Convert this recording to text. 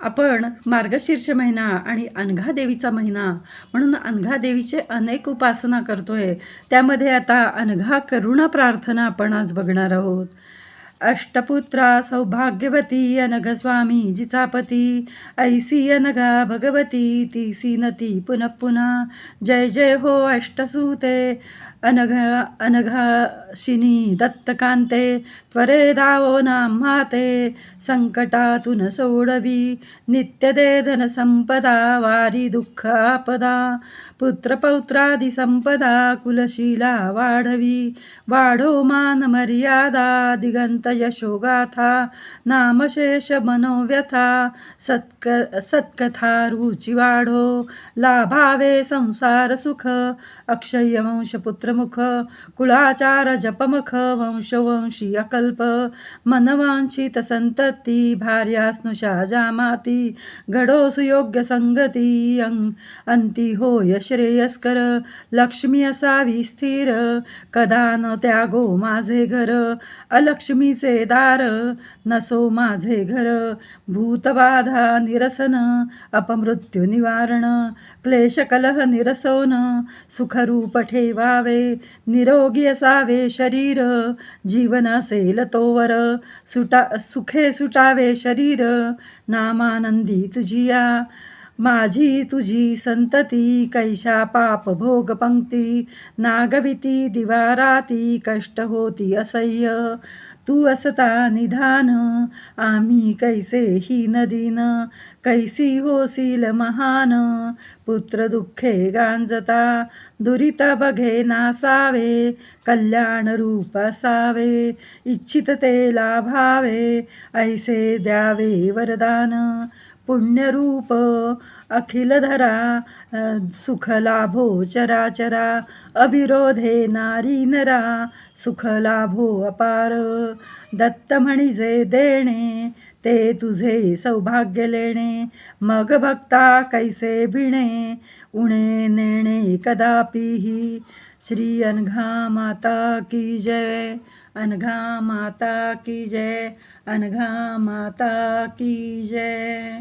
आपण मार्गशीर्ष महिना आणि अनघा देवीचा महिना म्हणून अनघा देवीचे अनेक उपासना करतो आहे त्यामध्ये आता अनघा करुणा प्रार्थना आपण आज बघणार आहोत. अष्टपुत्रा सौभाग्यवती अनघस्वामी जिचा जिचापती ऐसी अनघा भगवती ती सीनती पुनः पुनः जय जय हो अष्टसूते अनघा अनघाशिनी दत्तकांते त्वरे धावो माते संकटातून सोडवी नित्यदे धनसंपदा वारी दुःख आपदा पुत्रपौत्रादी संपदा कुलशीला वाढवी वाढो मान मर्यादा दिगंत यशोगाथा नामशेष मनोव्यथा सत्क सत्कथा रुची वाढो लाभावे संसार सुख अक्षयवंशपुत्र वंशपुत्रमुख कुळाचार जपमख वंशवंशी अकल्प मनवांशित संतती भार्या स्नुषा जामाती घडो सुयोग्य संगती अं अंती होय श्रेयस्कर लक्ष्मी असावी स्थिर कदा न त्यागो माझे घर अलक्ष्मीचे दार नसो माझे घर भूतबाधा निरसन अपमृत्यू निवारण क्लेशकलह निरसन सुखरूप ठेवावे निरोगी असावे शरीर जीवन असेल तोवर. सुटा सुखे सुटावे शरीर नामानंदी तुझिया माझी तुझी संतती कैशा पाप भोग पंक्ती नागविती दिवाराती कष्ट होती असह्य. तू असता निधान आम्ही कैसे ही नदीन? कैसी होसील महान? पुत्र दुःखे गांजता दुरित बघे नासावे कल्याण रूप असावे इच्छित ते लाभावे ऐसे द्यावे वरदान. पुण्यरूप अखिलधरा सुखलाभो चराचरा अविरोधे नारी नरा सुखलाभो अपार. दत्त म्हणजे देणे ते तुझे सौभाग्य लेणे. मग भक्ता कैसे भिणे उणे नेणे कदापिही. श्री अनघा माता की जय अनघा माता की जय अनघा माता की जय.